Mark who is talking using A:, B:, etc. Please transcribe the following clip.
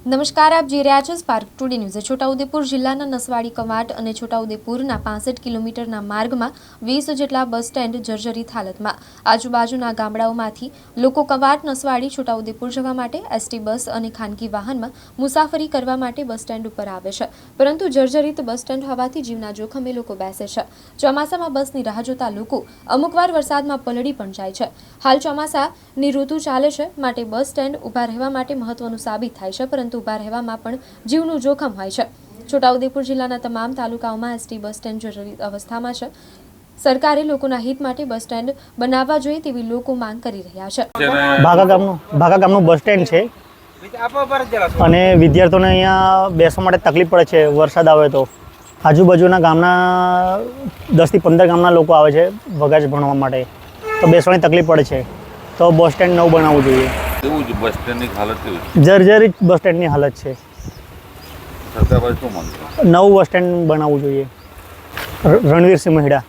A: નમસ્કાર, આપ જોઈ રહ્યા છો સ્પાર્ક ટુડે ન્યૂઝ છોટાઉદેપુર જિલ્લાના નસવાડી કવાટ અને છોટાઉદેપુરના પાસઠ કિલોમીટરના માર્ગમાં વીસ જેટલા બસ સ્ટેન્ડ જર્જરિત હાલતમાં આજુબાજુના ગામડાઓમાંથી લોકો કવાટ, નસવાડી, છોટાઉદેપુર જવા માટે એસટી બસ અને ખાનગી વાહનમાં મુસાફરી કરવા માટે બસ સ્ટેન્ડ ઉપર આવે છે. પરંતુ જર્જરિત બસ સ્ટેન્ડ હોવાથી જીવના જોખમે લોકો બેસે છે. ચોમાસામાં બસની રાહ જોતા લોકો અમુકવાર વરસાદમાં પલળી પણ જાય છે. હાલ ચોમાસાની ઋતુ ચાલે છે, માટે બસ સ્ટેન્ડ ઊભા રહેવા માટે મહત્વનું સાબિત થાય છે, પરંતુ ઊભા રહેવામાં પણ જીવનું જોખમ હોય છે. છોટાઉદેપુર જિલ્લાના તમામ તાલુકાઓમાં એસટી બસ સ્ટેન્ડ જર્જરિત અવસ્થામાં છે. સરકારે લોકોના હિત માટે બસ સ્ટેન્ડ બનાવવા જોઈએ તેવી લોકો માંગ કરી રહ્યા છે.
B: ભાગા ગામનું ભાગા ગામનું બસ સ્ટેન્ડ છે. અને વિદ્યાર્થીઓને અહીંયા બેસવા માટે તકલીફ પડે છે વરસાદ આવે તો. આજુબાજુના ગામના દસથી પંદર ગામના લોકો આવે છે વગાજ ભણવા માટે. તો બેસવાની તકલીફ પડે છે. તો બસ સ્ટેન્ડ નવું બનાવવું જોઈએ.
C: કેવું છે બસ સ્ટેન્ડની હાલત કેવું છે?
B: જર્જરિત બસ સ્ટેન્ડની હાલત છે.
C: સરકાર પાસે શું માંગતો
B: નવું બસ સ્ટેન્ડ બનાવવું જોઈએ. રણવીરસિંહ મહિડા.